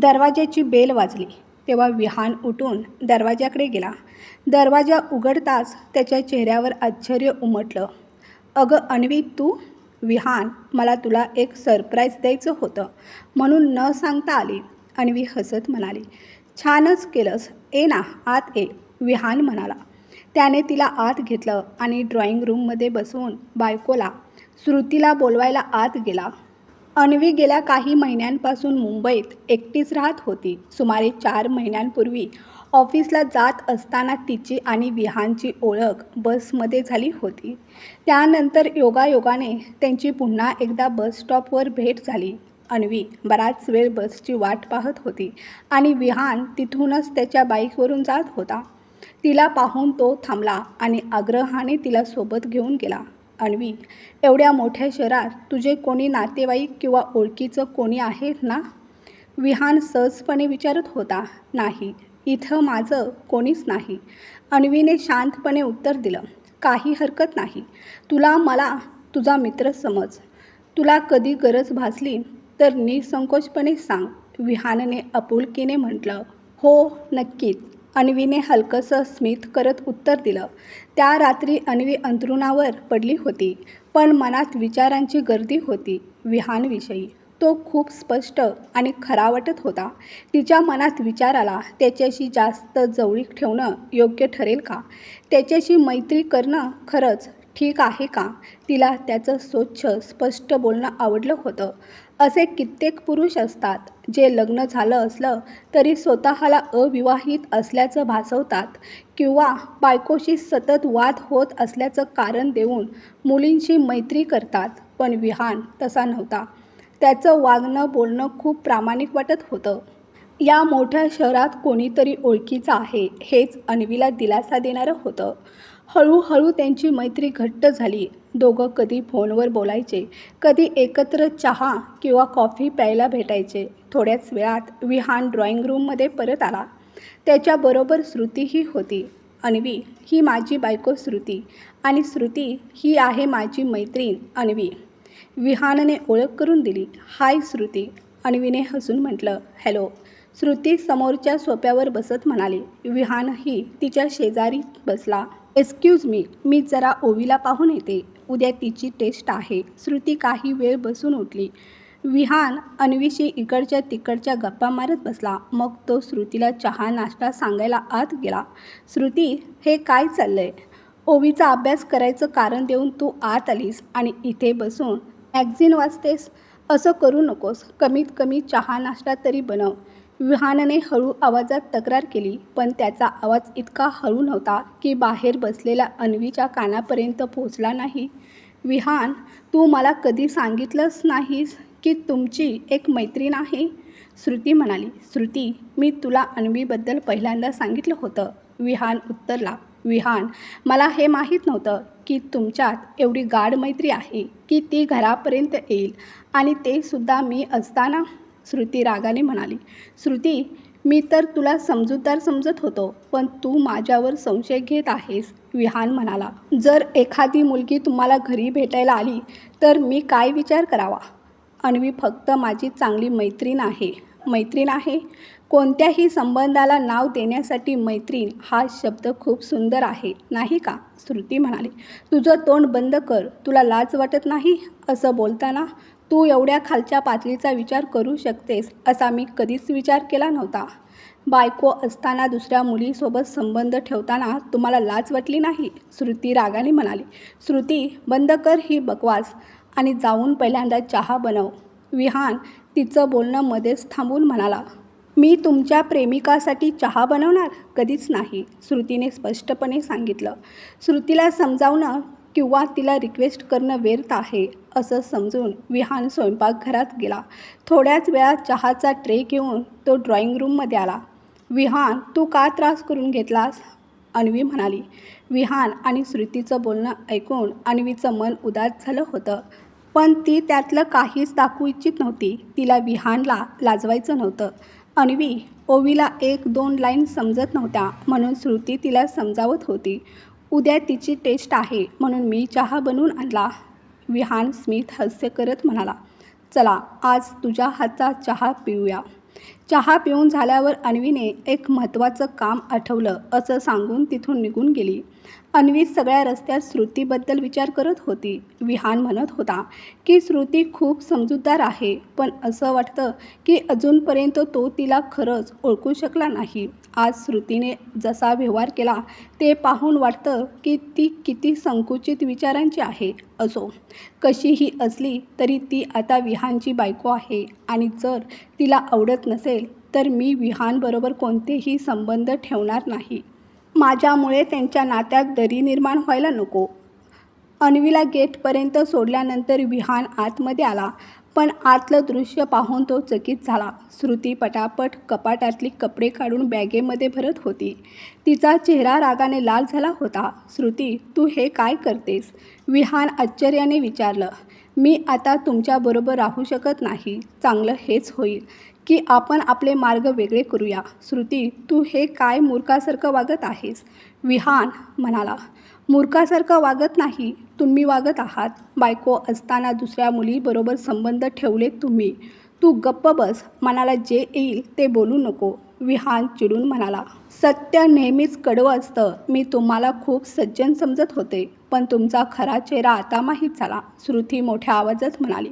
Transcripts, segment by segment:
दरवाज्याची bell वाजली. तेव्हा विहान उठून दरवाजाकडे गेला. दरवाजा उघडताच त्याच्या चेहऱ्यावर आश्चर्य उमटलं. अगं अन्वी तू? विहान मला तुला एक सरप्राईज द्यायचं होतं. म्हणून न सांगता आली. अन्वी हसत म्हणाली. छानच केलंस. ए ना आत ए विहान म्हणाला. त्याने तिला आत घेतलं आणि ड्रॉइंग रूममध्ये बसवून बायकोला श्रुतीला बोलवायला आत गेला. अन्वी गेल्या काही महिन्यांपासून मुंबईत एकटीच राहत होती. सुमारे चार महिन्यांपूर्वी ऑफिसला जात असताना तिची आणि विहानची ओळख बसमध्ये झाली होती. त्यानंतर योगायोगाने त्यांची पुन्हा एकदा बस स्टॉपवर भेट झाली. अन्वी बराच वेळ बसची वाट पाहत होती आणि विहान तिथूनच त्याच्या बाईकवरून जात होता. तिला पाहून तो थांबला आणि आग्रहाने तिला सोबत घेऊन गेला. अन्वी एवढ्या मोठ्या शहरात तुझे कोणी नातेवाईक किंवा ओळखीचं कोणी आहे ना? विहान सहजपणे विचारत होता. नाही इथं माझं कोणीच नाही. अन्वीने शांतपणे उत्तर दिलं. काही हरकत नाही. तुला मला तुझा मित्र समज. तुला कधी गरज भासली तर निसंकोचपणे सांग. विहानने आपुलकीने म्हटलं. हो नक्कीच. अन्वीने हलकंसं स्मित करत उत्तर दिलं. त्या रात्री अन्वी अंथरुणावर पडली होती पण मनात विचारांची गर्दी होती विहानविषयी. तो खूप स्पष्ट आणि खरा वाटत होता. तिच्या मनात विचार आला त्याच्याशी जास्त जवळीक ठेवणं योग्य ठरेल का? त्याच्याशी मैत्री करणं खरंच ठीक आहे का? तिला त्याचं स्वच्छ स्पष्ट बोलणं आवडलं होतं. असे कित्येक पुरुष असतात जे लग्न झालं असलं तरी स्वतःला अविवाहित असल्याचं भासवतात किंवा बायकोशी सतत वाद होत असल्याचं कारण देऊन मुलींशी मैत्री करतात. पण विहान तसा नव्हता. त्याचं वागणं बोलणं खूप प्रामाणिक वाटत होतं. या मोठ्या शहरात कोणीतरी ओळखीचं आहे हेच अन्वीला दिलासा देणारं होतं. हळूहळू त्यांची मैत्री घट्ट झाली. दोघं कधी फोनवर बोलायचे कधी एकत्र चहा किंवा कॉफी प्यायला भेटायचे. थोड्याच वेळात विहान ड्रॉइंग रूममध्ये परत आला. त्याच्याबरोबर श्रुतीही होती. अन्वी ही माझी बायको श्रुती आणि श्रुती ही आहे माझी मैत्रीण अन्वी. विहानने ओळख करून दिली. हाय श्रुती. अन्वीने हसून म्हटलं हॅलो. श्रुती समोरच्या सोप्यावर बसत म्हणाली. विहानही तिच्या शेजारी बसला. एक्सक्यूज मी मी जरा ओवीला पाहून येते. उद्या तिची टेस्ट आहे. श्रुती काही वेळ बसून उठली. विहान अन्वीशी इकडच्या तिकडच्या गप्पा मारत बसला. मग तो श्रुतीला चहा नाश्ता सांगायला आत गेला. श्रुती हे काय चाललंय? ओवीचा अभ्यास करायचं कारण देऊन तू आत आलीस आणि इथे बसून मॅगझिन वाचतेस? असं करू नकोस. कमीत कमी चहा नाश्ता तरी बनव. विहानने हळू आवाजात तक्रार केली पण त्याचा आवाज इतका हळू नव्हता की बाहेर बसलेल्या अन्वीच्या कानापर्यंत पोहोचला नाही. विहान तू मला कधी सांगितलंच नाहीस की तुमची एक मैत्रीण आहे? श्रुती म्हणाली. श्रुती मी तुला अन्वीबद्दल पहिल्यांदा सांगितलं होतं. विहान उत्तरला. विहान मला हे माहीत नव्हतं की तुमच्यात एवढी गाढ मैत्री आहे की ती घरापर्यंत येईल आणि ते सुद्धा मी असताना श्रुती रागाने म्हणाली श्रुती मी तर तुला समजूतदार समजत होतो पण तू माझ्यावर संशय घेत आहेस विहान म्हणाला. जर एखादी मुलगी तुम्हाला घरी भेटायला आली तर मी काय विचार करावा? अन्वी फक्त माझी चांगली मैत्रीण आहे. मैत्रीण आहे? कोणत्याही संबंधाला नाव देण्यासाठी मैत्रीण हा शब्द खूप सुंदर आहे नाही का? श्रुती म्हणाली. तुझं तोंड बंद कर तुला लाज वाटत नाही? असं बोलताना तू एवढ्या खालच्या पातळीचा विचार करू शकतेस असा मी कधीच विचार केला नव्हता. बायको असताना दुसऱ्या मुलीसोबत संबंध ठेवताना तुम्हाला लाज वाटली नाही? श्रुती रागाने म्हणाली. श्रुती बंद कर ही बकवास आणि जाऊन पहिल्यांदा चहा बनव. विहान तिचं बोलणं मध्येच थांबून म्हणाला. मी तुमच्या प्रेमिकासाठी चहा बनवणार? कधीच नाही श्रुतीने स्पष्टपणे सांगितलं. श्रुतीला समजावणं किंवा तिला रिक्वेस्ट करणं व्यर्थ आहे असं समजून विहान स्वयंपाकघरात गेला. थोड्याच वेळात चहाचा ट्रे घेऊन तो ड्रॉइंग रूममध्ये आला. विहान तू का त्रास करून घेतलास? अन्वी म्हणाली. विहान आणि श्रुतीचं बोलणं ऐकून अन्वीचं मन उदास झालं होतं. पण ती त्यातलं काहीच दाखवू इच्छित नव्हती. तिला विहानला लाजवायचं नव्हतं. अन्वी ओवीला एक दोन लाईन समजत नव्हत्या. म्हणून श्रुती तिला समजावत होती. उद्या तिची टेस्ट आहे म्हणून मी चहा बनवून आणला. विहान स्मिथ हास्य करत म्हणाला चला आज तुझ्या हातचा चहा पिऊया. चहा पिऊन झाल्यावर अन्वीने एक महत्त्वाचं काम आठवलं असं सांगून तिथून निघून गेली. अन्वी सगळ्या रस्त्यात श्रुतीबद्दल विचार करत होती. विहान म्हणत होता की श्रुती खूप समजूतदार आहे पण असं वाटतं की अजूनपर्यंत तो तिला खरंच ओळखू शकला नाही. आज श्रुतीने जसा व्यवहार केला ते पाहून वाटतं की ती किती संकुचित विचारांची आहे. असो कशीही असली तरी ती आता विहानची बायको आहे आणि जर तिला आवडत नसेल तर मी विहानबरोबर कोणतेही संबंध ठेवणार नाही. माझ्यामुळे त्यांच्या नात्यात दरी निर्माण व्हायला नको. अन्वीला गेटपर्यंत सोडल्यानंतर विहान आतमध्ये आला पण आतलं दृश्य पाहून तो चकित झाला. श्रुती पटापट कपाटातली कपडे काढून बॅगेमध्ये भरत होती. तिचा चेहरा रागाने लाल झाला होता. श्रुती तू हे काय करतेस? विहान आश्चर्याने विचारलं. मी आता तुमच्याबरोबर राहू शकत नाही. चांगलं हेच होईल. की आपण आपले मार्ग वेगळे करूया. श्रुती तू हे काय मूर्खासारखं वागत आहेस? विहान म्हणाला मूर्खासारखं वागत नाही. तुम्ही वागत आहात. बायको असताना दुसऱ्या मुलीबरोबर संबंध ठेवलेत तुम्ही. तू गप्प बस. मनाला जे येईल ते बोलू नको. विहान चिडून म्हणाला सत्य नेहमीच कडवं असतं. मी तुम्हाला खूप सज्जन समजत होते. पण तुमचा खरा चेहरा आता माहीत झाला. श्रुती मोठ्या आवाजात म्हणाली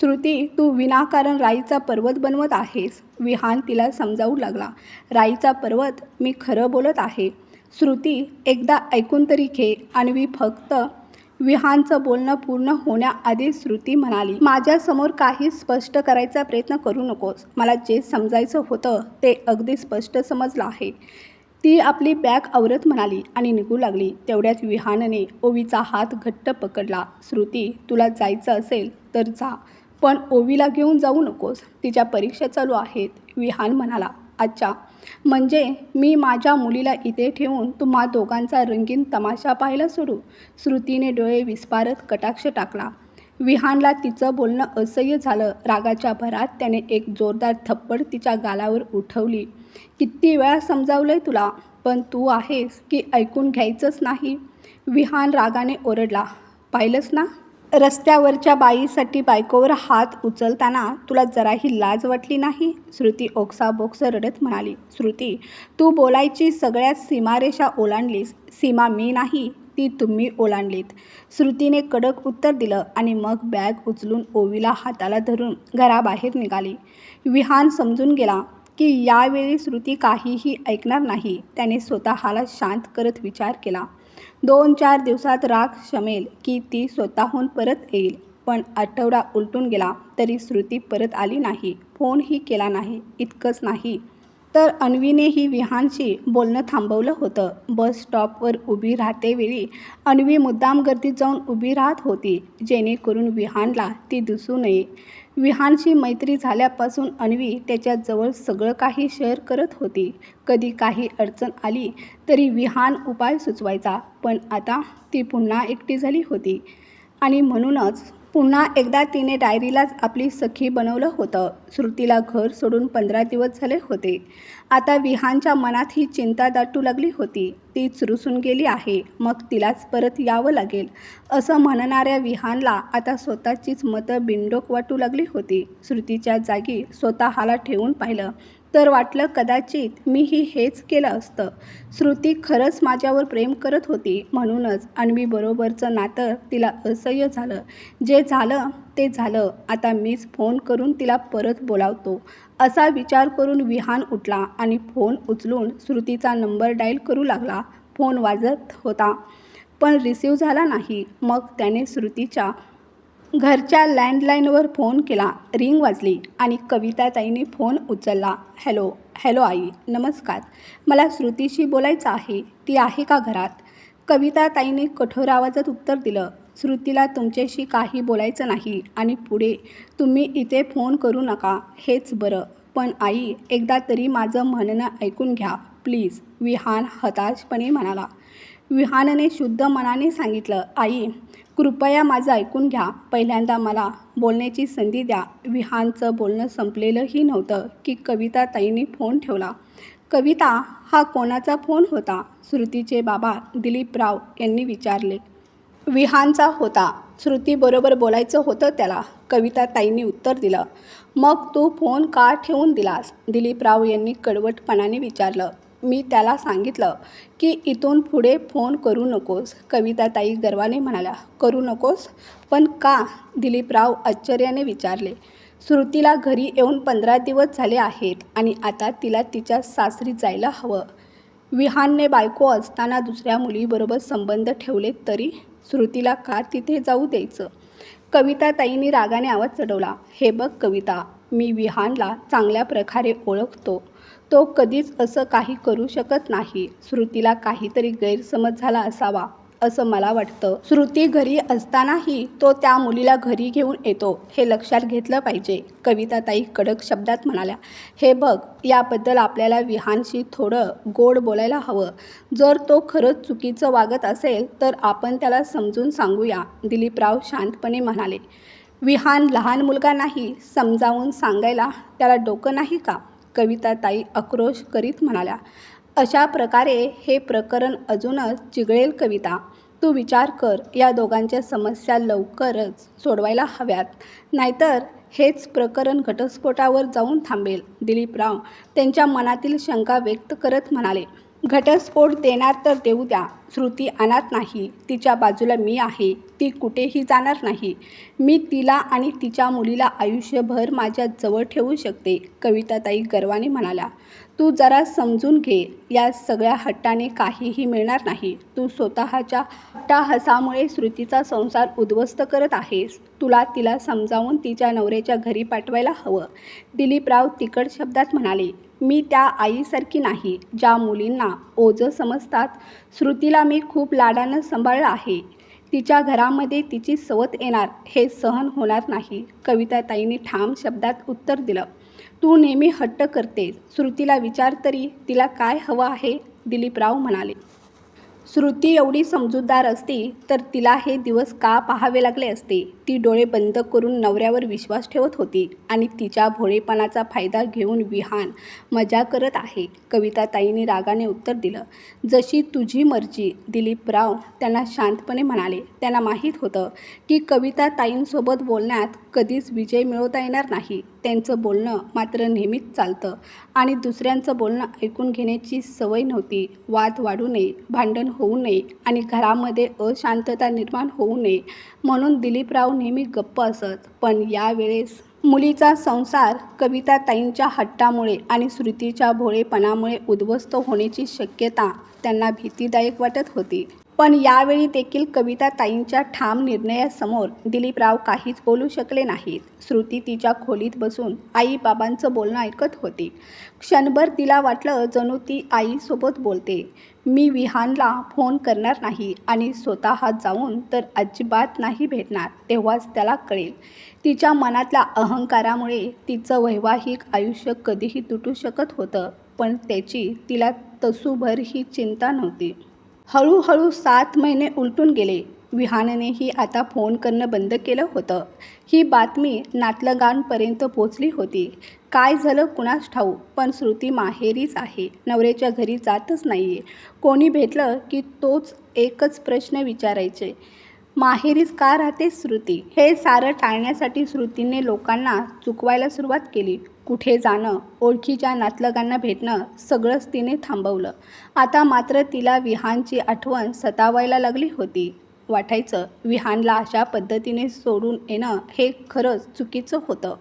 श्रुती तू विनाकारण राईचा पर्वत बनवत आहेस. विहान तिला समजावू लागला राईचा पर्वत मी खरं बोलत आहे. श्रुती एकदा ऐकून तरी घे आणि मी फक्त विहानचं बोलणं पूर्ण होण्याआधी श्रुती म्हणाली माझ्यासमोर काही स्पष्ट करायचा प्रयत्न करू नकोस. मला जे समजायचं होतं ते अगदी स्पष्ट समजलं आहे. ती आपली बॅग आवरत म्हणाली आणि निघू लागली. तेवढ्यात विहानने ओवीचा हात घट्ट पकडला. श्रुती तुला जायचं असेल तर जा पण ओवीला घेऊन जाऊ नकोस. तिच्या परीक्षा चालू आहेत. विहान म्हणाला अच्छा म्हणजे मी माझ्या मुलीला इथे ठेवून तुम्हा दोघांचा रंगीन तमाशा पाहायला सोडू? श्रुतीने डोळे विस्पारत कटाक्ष टाकला. विहानला तिचं बोलणं असह्य झालं. रागाच्या भरात त्याने एक जोरदार थप्पड तिच्या गालावर उठवली. किती वेळा समजावलंय तुला पण तू आहेस की ऐकून घ्यायचंच नाही? विहान रागाने ओरडला. पाहिलंस ना? रस्त्यावरच्या बाईसाठी बायकोवर हात उचलताना तुला जराही लाज वाटली नाही? श्रुती ओक्साबोक्स रडत म्हणाली. श्रुती तू बोलायची सगळ्यात सीमारेषा ओलांडलीस. सीमा मी नाही ती तुम्ही ओलांडलीत. श्रुतीने कडक उत्तर दिलं आणि मग बॅग उचलून ओवीला हाताला धरून घराबाहेर निघाली. विहान समजून गेला की यावेळी श्रुती काहीही ऐकणार नाही. त्याने स्वतःला शांत करत विचार केला. दोन चार दिवसात राग शमेल की ती स्वतःहून परत येईल. पण आठवडा उलटून गेला तरी श्रुती परत आली नाही. फोनही केला नाही. इतकंच नाही. तर अन्वीनेही विहानशी बोलणं थांबवलं होतं. बस स्टॉपवर उभी राहतेवेळी अन्वी मुद्दाम गर्दीत जाऊन उभी राहत होती. जेणेकरून विहानला ती दिसू नये. विहानशी मैत्री झाल्यापासून अन्वी त्याच्याजवळ सगळं काही शेअर करत होती. कधी काही अडचण आली तरी विहान उपाय सुचवायचा पण आता ती पुन्हा एकटी झाली होती. आणि म्हणूनच पुन्हा एकदा तिने डायरीलाच आपली सखी बनवलं होतं. श्रुतीला घर सोडून पंधरा दिवस झाले होते. आता विहानच्या मनात ही चिंता दाटू लागली होती. ती चुरुसून गेली आहे. मग तिलाच परत यावं लागेल. असं म्हणणाऱ्या विहानला आता स्वतःचीच मतं बिंडोक वाटू लागली होती. श्रुतीच्या जागी स्वतःला ठेवून पाहिलं. तर वाटलं कदाचित मीही हेच केलं असतं. श्रुती खरंच माझ्यावर प्रेम करत होती म्हणूनच अण्वीबरोबरचं नातं तिला असह्य झालं. जे झालं ते झालं. आता मीच फोन करून तिला परत बोलावतो. असा विचार करून विहान उठला आणि फोन उचलून श्रुतीचा नंबर डायल करू लागला. फोन वाजत होता पण रिसीव झाला नाही. मग त्याने श्रुतीच्या घरच्या लँडलाईनवर फोन केला. रिंग वाजली आणि कविताताईने फोन उचलला. हॅलो हॅलो आई नमस्कार. मला श्रुतीशी बोलायचं आहे. ती आहे का घरात? कविताताईने कठोर आवाजात उत्तर दिलं. श्रुतीला तुमच्याशी काही बोलायचं नाही आणि पुढे तुम्ही इथे फोन करू नका. हेच बरं. पण आई एकदा तरी माझं म्हणणं ऐकून घ्या. प्लीज. विहान हताशपणे म्हणाला. विहानने शुद्ध मनाने सांगितलं आई कृपया माझं ऐकून घ्या. पहिल्यांदा मला बोलण्याची संधी द्या. विहानचं बोलणं संपलेलंही नव्हतं की कविता ताईंनी फोन ठेवला. कविता हा कोणाचा फोन होता? श्रुतीचे बाबा दिलीपराव यांनी विचारले. विहानचा होता. श्रुतीबरोबर बोलायचं होतं त्याला. कविता ताईंनी उत्तर दिलं. मग तू फोन का ठेवून दिलास? दिलीपराव यांनी कडवटपणाने विचारलं. मी त्याला सांगितलं की इथून पुढे फोन करू नकोस. कविता ताई गर्वाने म्हणाल्या करू नकोस? पण का? दिलीपराव आश्चर्याने विचारले. श्रुतीला घरी येऊन पंधरा दिवस झाले आहेत आणि आता तिला तिच्या सासरी जायला हवं. विहानने बायको असताना दुसऱ्या मुलीबरोबर संबंध ठेवले तरी श्रुतीला का तिथे जाऊ द्यायचं? कविता ताईंनी रागाने आवाज चढवला हे बघ कविता मी विहानला चांगल्या प्रकारे ओळखतो. तो कधीच असं काही करू शकत नाही. श्रुतीला काहीतरी गैरसमज झाला असावा असं मला वाटतं. श्रुती घरी असतानाही तो त्या मुलीला घरी घेऊन येतो हे लक्षात घेतलं पाहिजे. कविता ताई कडक शब्दात म्हणाल्या हे बघ याबद्दल आपल्याला विहानशी थोडं गोड बोलायला हवं. जर तो खरंच चुकीचं वागत असेल तर आपण त्याला समजून सांगूया दिलीपराव शांतपणे म्हणाले. विहान लहान मुलगा नाही समजावून सांगायला त्याला डोकं नाही का? कविता ताई आक्रोश करीत म्हणाल्या अशा प्रकारे हे प्रकरण अजूनच चिघळेल कविता. तू विचार कर या दोघांच्या समस्या लवकरच सोडवायला हव्यात. नाहीतर हेच प्रकरण घटस्फोटावर जाऊन थांबेल. दिलीपराव त्यांच्या मनातील शंका व्यक्त करत म्हणाले घटस्फोट देणार तर देऊ द्या. श्रुती आणत नाही. तिच्या बाजूला मी आहे. ती कुठेही जाणार नाही. मी तिला आणि तिच्या मुलीला आयुष्यभर माझ्या जवळ ठेवू शकते कविताताई गर्वाने म्हणाल्या. तू जरा समजून घे. या सगळ्या हट्टाने काहीही मिळणार नाही. तू स्वतःच्या हट्टाहसामुळे श्रुतीचा संसार उद्ध्वस्त करत आहेस. तुला तिला समजावून तिच्या नवऱ्याच्या घरी पाठवायला हवं. दिलीपराव तिकट शब्दात म्हणाले मी त्या आईसारखी नाही. ज्या मुलींना ओझं समजतात. श्रुतीला मी खूप लाडानं सांभाळलं आहे. तिच्या घरामध्ये तिची सवत येणार. हे सहन होणार नाही. कविताताईंनी ठाम शब्दात उत्तर दिलं. तू नेहमी हट्ट करतेस श्रुतीला विचार तरी तिला काय हवं आहे? दिलीपराव म्हणाले. श्रुती एवढी समजूतदार असती तर तिला हे दिवस का पाहावे लागले असते? ती डोळे बंद करून नवऱ्यावर विश्वास ठेवत होती आणि तिच्या भोळेपणाचा फायदा घेऊन विहान मजा करत आहे. कविताताईंनी रागाने उत्तर दिलं जशी तुझी मर्जी दिलीपराव त्यांना शांतपणे म्हणाले. त्यांना माहीत होतं की कविताताईंसोबत बोलण्यात कधीच विजय मिळवता येणार नाही. त्यांचं बोलणं मात्र नेहमीच चालतं आणि दुसऱ्यांचं बोलणं ऐकून घेण्याची सवय नव्हती. वाद वाढू नये भांडण होऊ नये आणि घरामध्ये अशांतता निर्माण होऊ नये म्हणून दिलीपराव नेहमी गप्प असत. पण यावेळेस मुलीचा संसार कविता ताईंच्या हट्टामुळे आणि श्रुतीच्या भोळेपणामुळे उद्ध्वस्त होण्याची शक्यता त्यांना भीतीदायक वाटत होती. पण यावेळी देखील कविता ताईंच्या ठाम निर्णयासमोर दिलीपराव काहीच बोलू शकले नाहीत. श्रुती तिच्या खोलीत बसून आईबाबांचं बोलणं ऐकत होती. क्षणभर तिला वाटलं जणू ती आईसोबत बोलते. मी विहानला फोन करणार नाही आणि स्वतः जाऊन तर अजिबात नाही भेटणार तेव्हाच त्याला कळेल. तिच्या मनातल्या अहंकारामुळे तिचं वैवाहिक आयुष्य कधीही तुटू शकत होतं पण त्याची तिला तसूभर ही चिंता नव्हती. हळूहळू सात महिने उलटून गेले. विहाननेही आता फोन करणं बंद केलं होतं. ही बातमी नातलगांपर्यंत पोचली होती. काय झालं कुणास ठाऊ पण श्रुती माहेरीच आहे. नवऱ्याच्या घरी जातच नाही आहे कोणी भेटलं की तोच एकच प्रश्न विचारायचे. माहेरीच का राहते श्रुती? हे सारं टाळण्यासाठी श्रुतीने लोकांना चुकवायला सुरुवात केली. कुठे जाणं ओळखीच्या नातलगांना भेटणं सगळंच तिने थांबवलं. आता मात्र तिला विहानची आठवण सतावायला लागली होती. वाटायचं. विहानला अशा पद्धतीने सोडून येणं हे खरंच चुकीचं होतं.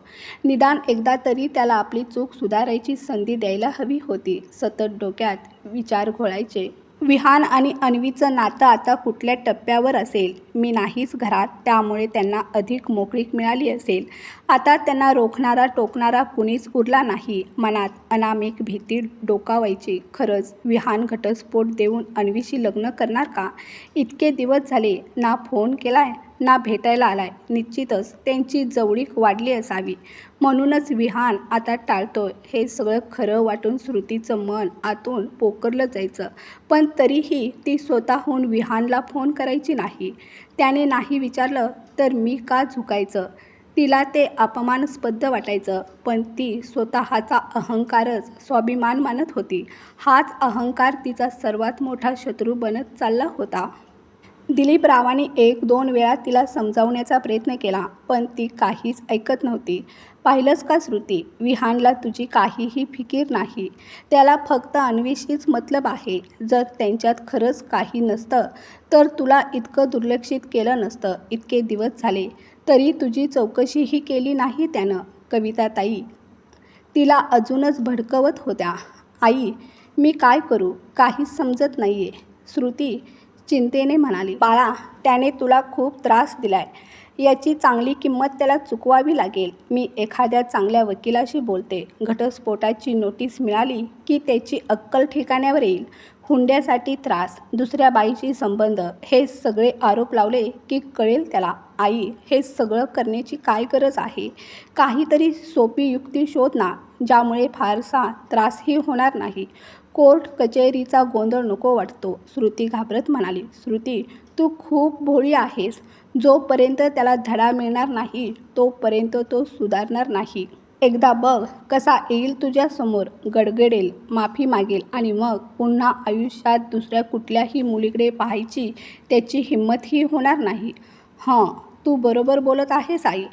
निदान एकदा तरी त्याला आपली चूक सुधारायची संधी द्यायला हवी होती. सतत डोक्यात विचार घोळायचे. विहान आणि अन्वीचं नातं आता कुठल्या टप्प्यावर असेल? मी नाहीच घरात त्यामुळे त्यांना अधिक मोकळीक मिळाली असेल. आता त्यांना रोखणारा टोकणारा कुणीच उरला नाही. मनात अनामिक भीती डोकावायची. खरंच विहान घटस्फोट देऊन अन्वीशी लग्न करणार का? इतके दिवस झाले ना फोन केलाय. ना भेटायला आलाय. निश्चितच त्यांची जवळीक वाढली असावी. म्हणूनच विहान आता टाळतोय. हे सगळं खरं वाटून श्रुतीचं मन आतून पोकरलं जायचं. पण तरीही ती स्वतःहून विहानला फोन करायची नाही. त्याने नाही विचारलं तर मी का झुकायचं तिला ते अपमानास्पद वाटायचं. पण ती स्वतःचा अहंकारच स्वाभिमान मानत होती. हाच अहंकार तिचा सर्वात मोठा शत्रू बनत चालला होता. दिलीप रावाने एक दोन वेळा तिला समजावण्याचा प्रयत्न केला पण ती काहीच ऐकत नव्हती. पाहिलंच का श्रुती? विहानला तुझी काहीही फिकीर नाही. त्याला फक्त अन्वेषीच मतलब आहे. जर त्यांच्यात खरंच काही नसतं तर तुला इतकं दुर्लक्षित केलं नसतं. इतके दिवस झाले. तरी तुझी चौकशीही केली नाही त्यानं कविताताई तिला अजूनच भडकवत होत्या. आई मी काय करू? काहीच समजत नाही आहे श्रुती चिंतेने म्हणाली बाळा त्याने तुला खूप त्रास दिलाय. याची चांगली किंमत त्याला चुकवावी लागेल. मी एखाद्या चांगल्या वकिलाशी बोलते. घटस्फोटाची नोटीस मिळाली की त्याची अक्कल ठिकाण्यावर येईल. हुंड्यासाठी त्रास दुसऱ्या बाईशी संबंध हे सगळे आरोप लावले की कळेल त्याला आई हे सगळं करण्याची काय गरज आहे? काहीतरी सोपी युक्ती शोध ना ज्यामुळे फारसा त्रासही होणार नाही. कोर्ट कचेरीचा गोंधळ नको वाटतो. श्रुती घाबरत म्हणाली श्रुती तू खूप भोळी आहेस. जोपर्यंत त्याला धडा मिळणार नाही तोपर्यंत तो सुधारणार नाही. एकदा बघ कसा येईल तुझ्यासमोर गडगडेल माफी मागेल आणि मग पुन्हा आयुष्यात दुसऱ्या कुठल्याही मुलीकडे पाहायची त्याची हिंमतही होणार नाही. हां. तू बरोबर बोलत आहेस आई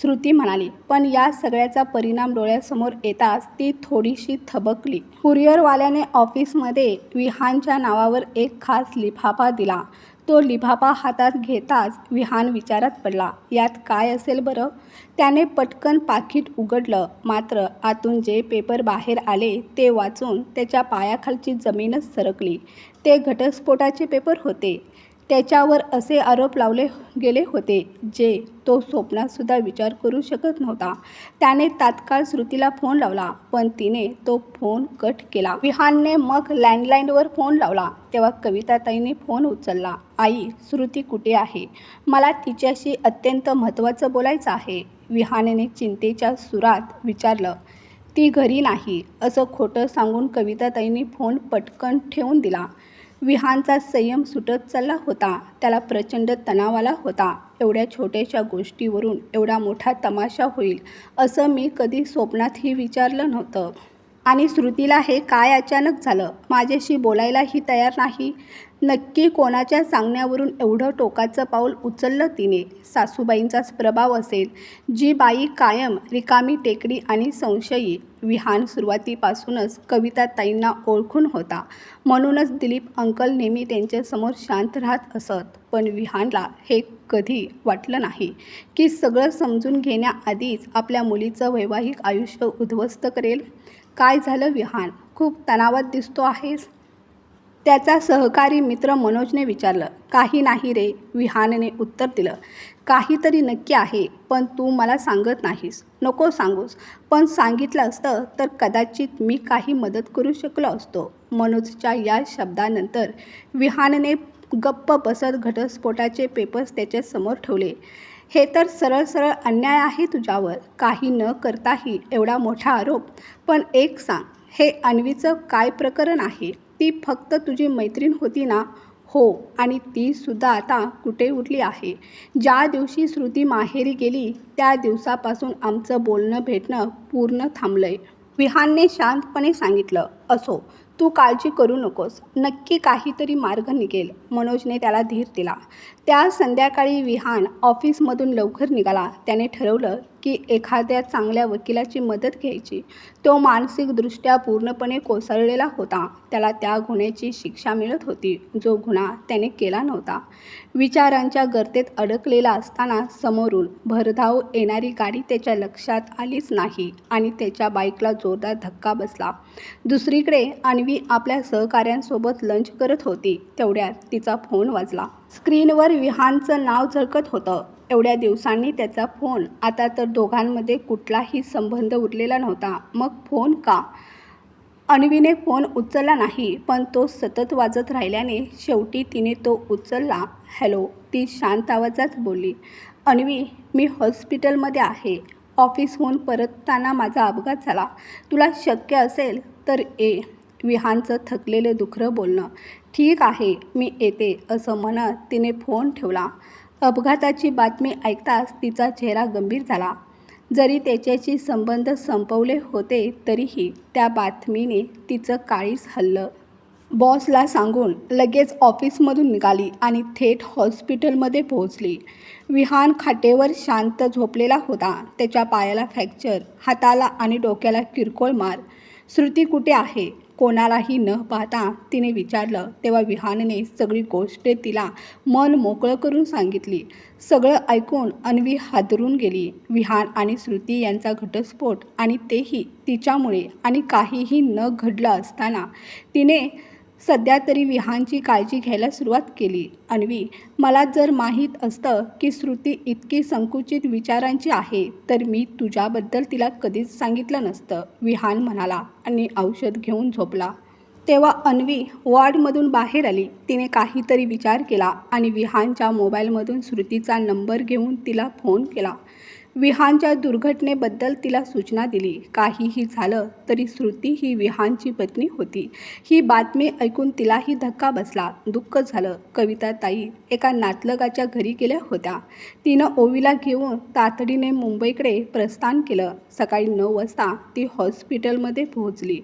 श्रुती म्हणाली. पण या सगळ्याचा परिणाम डोळ्यासमोर येताच ती थोडीशी थबकली. कुरिअरवाल्याने ऑफिसमध्ये विहानच्या नावावर एक खास लिफाफा दिला. तो लिफाफा हातात घेताच विहान विचारात पडला यात काय असेल बरं? त्याने पटकन पाकिट उघडलं. मात्र आतून जे पेपर बाहेर आले ते वाचून त्याच्या पायाखालची जमीनच सरकली. ते घटस्फोटाचे पेपर होते. त्याच्यावर असे आरोप लावले गेले होते जे तो स्वप्नातसुद्धा विचार करू शकत नव्हता. त्याने तात्काळ श्रुतीला फोन लावला पण तिने तो फोन कट केला. विहानने मग लँडलाईनवर फोन लावला. तेव्हा कविताताईने फोन उचलला आई श्रुती कुठे आहे? मला तिच्याशी अत्यंत महत्त्वाचं बोलायचं आहे. विहानने चिंतेच्या सुरात विचारलं ती घरी नाही असं खोटं सांगून कविताताईंनी फोन पटकन ठेवून दिला. विहानचा संयम सुटत चालला होता. त्याला प्रचंड तणाव आला होता. एवढ्या छोट्याशा गोष्टीवरून एवढा मोठा तमाशा होईल असं मी कधी स्वप्नातही विचारलं नव्हतं. आणि श्रुतीला हे काय अचानक झालं? माझ्याशी बोलायलाही तयार नाही. नक्की कोणाच्या सांगण्यावरून एवढं टोकाचं पाऊल उचललं तिने? सासूबाईंचाच प्रभाव असेल. जी बाई कायम रिकामी टेकडी आणि संशयी विहान सुरुवातीपासूनच कविताताईंना ओळखून होता. म्हणूनच दिलीप अंकल नेहमी त्यांच्यासमोर शांत राहत असत. पण विहानला हे कधी वाटलं नाही की सगळं समजून घेण्याआधीच आपल्या मुलीचं वैवाहिक आयुष्य उद्ध्वस्त करेल? काय झालं विहान? खूप तणावात दिसतो आहेस? त्याचा सहकारी मित्र मनोजने विचारलं काही नाही रे विहानने उत्तर दिलं काहीतरी नक्की आहे पण तू मला सांगत नाहीस. नको सांगूस पण सांगितलं असतं तर कदाचित मी काही मदत करू शकलो असतो. मनोजच्या या शब्दानंतर विहानने गप्प बसत घटस्फोटाचे पेपर्स त्याच्यासमोर ठेवले. हे तर सरळ सरळ अन्याय आहे तुझ्यावर काही न करताही एवढा मोठा आरोप पण एक सांग हे अन्वीचं काय प्रकरण आहे? ती फक्त तुझी मैत्रीण होती ना? हो. आणि ती सुद्धा आता कुठे उरली आहे? ज्या दिवशी श्रुती माहेरी गेली त्या दिवसापासून आमचं बोलणं भेटणं पूर्ण थांबलं आहे विहानने शांतपणे सांगितलं असो तू काळजी करू नकोस. नक्की काहीतरी मार्ग निघेल. मनोजने त्याला धीर दिला. त्या संध्याकाळी विहान ऑफिसमधून लवकर निघाला. त्याने ठरवलं की एखाद्या चांगल्या वकिलाची मदत घ्यायची. तो मानसिकदृष्ट्या पूर्णपणे कोसळलेला होता. त्याला त्या गुन्ह्याची शिक्षा मिळत होती. जो गुन्हा त्याने केला नव्हता. विचारांच्या गर्तेत अडकलेला असताना समोरून भरधाव येणारी गाडी त्याच्या लक्षात आलीच नाही आणि त्याच्या बाईकला जोरदार धक्का बसला. दुसरीकडे अन्वी आपल्या सहकाऱ्यांसोबत लंच करत होती. तेवढ्यात तिचा फोन वाजला. स्क्रीनवर विहानचं नाव झळकत होतं. एवढ्या दिवसांनी त्याचा फोन. आता तर दोघांमध्ये कुठलाही संबंध उरलेला नव्हता. मग फोन का? अन्वीने फोन उचलला नाही पण तो सतत वाजत राहिल्याने शेवटी तिने तो उचलला. हॅलो ती शांत आवाजात बोलली. अन्वी मी हॉस्पिटलमध्ये आहे. ऑफिसहून परतताना माझा अपघात झाला. तुला शक्य असेल तर ए विहानचं थकलेलं दुखरं बोलणं. ठीक आहे मी येते असं म्हणत तिने फोन ठेवला. अपघाताची बातमी ऐकताच तिचा चेहरा गंभीर झाला. जरी त्याच्याशी संबंध संपवले होते तरीही त्या बातमीने तिचं काळीच हल्लं. बॉसला सांगून लगेच ऑफिसमधून निघाली आणि थेट हॉस्पिटलमध्ये पोहोचली. विहान खाटेवर शांत झोपलेला होता. त्याच्या पायाला फ्रॅक्चर हाताला आणि डोक्याला किरकोळ मार. श्रुती कुठे आहे? कोणालाही न पाहता तिने विचारलं तेव्हा विहानने सगळी गोष्ट तिला मन मोकळं करून सांगितली. सगळं ऐकून अन्वी हादरून गेली. विहान आणि श्रुती यांचा घटस्फोट आणि तेही तिच्यामुळे आणि काहीही न घडलं असताना तिने सध्या तरी विहांची काळजी घ्यायला सुरुवात केली. अन्वी मला जर माहीत असतं की श्रुती इतकी संकुचित विचारांची आहे तर मी तुझ्याबद्दल तिला कधीच सांगितलं नसतं विहान म्हणाला आणि औषध घेऊन झोपला. तेव्हा अन्वी वॉर्डमधून बाहेर आली. तिने काहीतरी विचार केला आणि विहानच्या मोबाईलमधून श्रुतीचा नंबर घेऊन तिला फोन केला. विहानच्या दुर्घटनेबद्दल तिला सूचना दिली. काहीही झालं तरी श्रुती ही विहानची पत्नी होती. ही बातमी ऐकून तिलाही धक्का बसला. दुःख झालं. कविता ताई एका नातलगाच्या घरी गेल्या होत्या. तिनं ओवीला घेऊन तातडीने मुंबईकडे प्रस्थान केलं. सकाळी नऊ वाजता ती हॉस्पिटलमध्ये पोहोचली.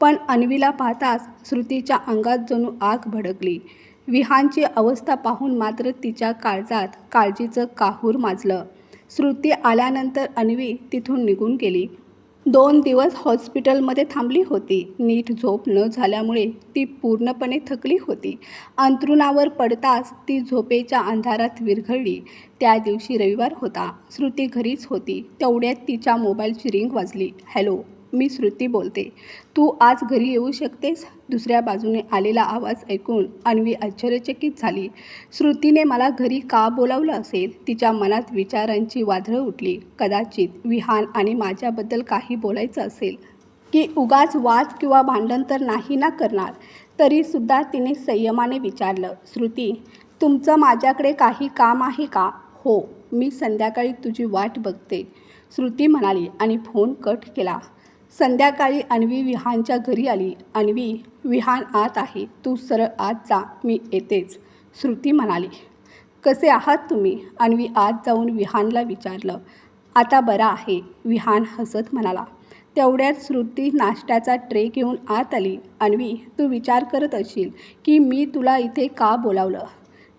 पण अन्वीला पाहताच श्रुतीच्या अंगात जणू आग भडकली. विहानची अवस्था पाहून मात्र तिच्या काळजात काळजीचं काहूर माजलं. श्रुती आल्यानंतर अन्वी तिथून निघून गेली. दोन दिवस हॉस्पिटलमध्ये थांबली होती. नीट झोप न झाल्यामुळे ती पूर्णपणे थकली होती. अंथरुणावर पडताच ती झोपेच्या अंधारात विरघळली. त्या दिवशी रविवार होता. श्रुती घरीच होती. तेवढ्यात तिच्या मोबाईलची रिंग वाजली. हॅलो! मी श्रुती बोलते. तू आज घरी येऊ शकतेस? दुसऱ्या बाजूने आलेला आवाज ऐकून अन्वी आश्चर्यचकित झाली. श्रुतीने मला घरी का बोलावलं असेल? तिच्या मनात विचारांची वादळं उठली. कदाचित विहान आणि माझ्याबद्दल काही बोलायचं असेल. की उगाच वाद किंवा भांडण तर नाही ना करणार? तरीसुद्धा तिने संयमाने विचारलं. श्रुती तुमचं माझ्याकडे काही काम आहे का? हो मी संध्याकाळी तुझी वाट बघते. श्रुती म्हणाली आणि फोन कट केला. संध्याकाळी अन्वी विहानच्या घरी आली. अन्वी विहान आत आहे. तू सरळ आत जा. मी येतेच. श्रुती म्हणाली. कसे आहात तुम्ही? अन्वी आत जाऊन विहानला विचारलं. आता बरा आहे. विहान हसत म्हणाला. तेवढ्यात श्रुती नाश्त्याचा ट्रे घेऊन आत आली. अन्वी तू विचार करत असशील की मी तुला इथे का बोलावलं?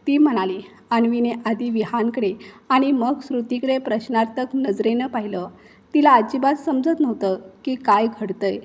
ती म्हणाली. अन्वीने आधी विहानकडे आणि मग श्रुतीकडे प्रश्नार्थक नजरेनं पाहिलं. तिला अजिबात समजत नव्हतं की काय घडतंय.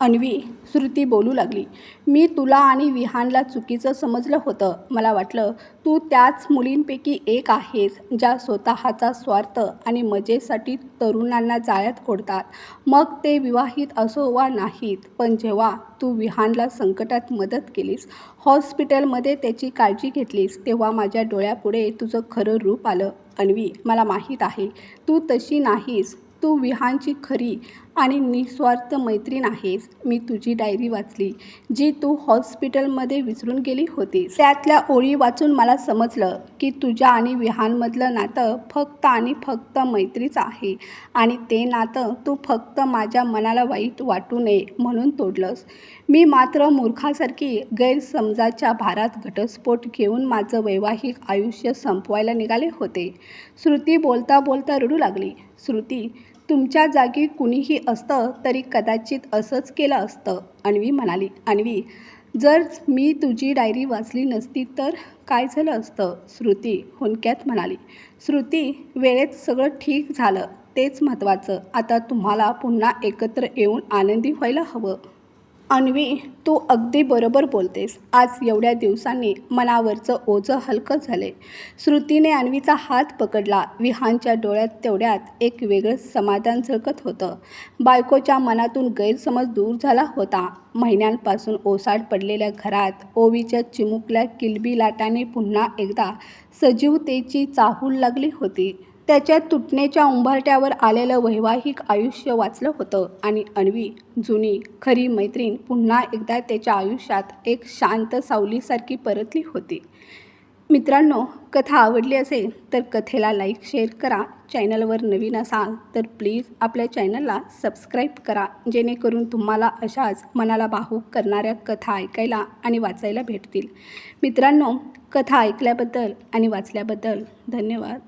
अन्वी श्रुती बोलू लागली. मी तुला आणि विहानला चुकीचं समजलं होतं. मला वाटलं तू त्याच मुलींपैकी एक आहेस ज्या स्वतःचा स्वार्थ आणि मजेसाठी तरुणांना जाळ्यात ओढतात. मग ते विवाहित असो वा नाहीत पण जेव्हा तू विहानला संकटात मदत केलीस हॉस्पिटलमध्ये त्याची काळजी घेतलीस तेव्हा माझ्या डोळ्यापुढे तुझं खरं रूप आलं. अन्वी मला माहीत आहे तू तशी नाहीस. तू विहानची खरी आणि निस्वार्थ मैत्रीण आहेस. मी तुझी डायरी वाचली जी तू हॉस्पिटलमध्ये विसरून गेली होतीस त्यातल्या ओळी वाचून मला समजलं की तुझ्या आणि विहानमधलं नातं फक्त आणि फक्त मैत्रीच आहे आणि ते नातं तू फक्त माझ्या मनाला वाईट वाटू नये म्हणून तोडलंस. मी मात्र मूर्खासारखी गैरसमजाच्या भारात घटस्फोट घेऊन माझं वैवाहिक आयुष्य संपवायला निघाले होते. श्रुती बोलता बोलता रडू लागली. श्रुती तुमच्या जागी कुणीही असतं तरी कदाचित असंच केलं असतं अन्वी म्हणाली. अन्वी जर मी तुझी डायरी वाचली नसती तर काय झालं असतं? श्रुती हुंक्यात म्हणाली. श्रुती वेळेत सगळं ठीक झालं. तेच महत्त्वाचं आता तुम्हाला पुन्हा एकत्र येऊन आनंदी व्हायला हवं. अन्वी तू अगदी बरोबर बोलतेस. आज एवढ्या दिवसांनी मनावरचं ओझं हलकं झाले श्रुतीने अन्वीचा हात पकडला. विहानच्या डोळ्यात तेवढ्यात एक वेगळं समाधान झळकत होतं. बायकोच्या मनातून गैरसमज दूर झाला होता. महिन्यांपासून ओसाड पडलेल्या घरात ओवीच्या चिमुकल्या किलबी लाटाने पुन्हा एकदा सजीवतेची चाहूल लागली होती. त्याच्या तुटण्याच्या उंबरट्यावर आलेलं वैवाहिक आयुष्य वाचलं होतं. आणि अन्वी जुनी खरी मैत्रीण पुन्हा एकदा त्याच्या आयुष्यात एक शांत सावलीसारखी परतली होती. मित्रांनो कथा आवडली असेल तर कथेला लाईक शेअर करा. चॅनलवर नवीन असाल तर प्लीज आपल्या चॅनलला सबस्क्राईब करा. जेणेकरून तुम्हाला अशाच मनाला भावूक करणाऱ्या कथा ऐकायला आणि वाचायला भेटतील. मित्रांनो कथा ऐकल्याबद्दल आणि वाचल्याबद्दल धन्यवाद.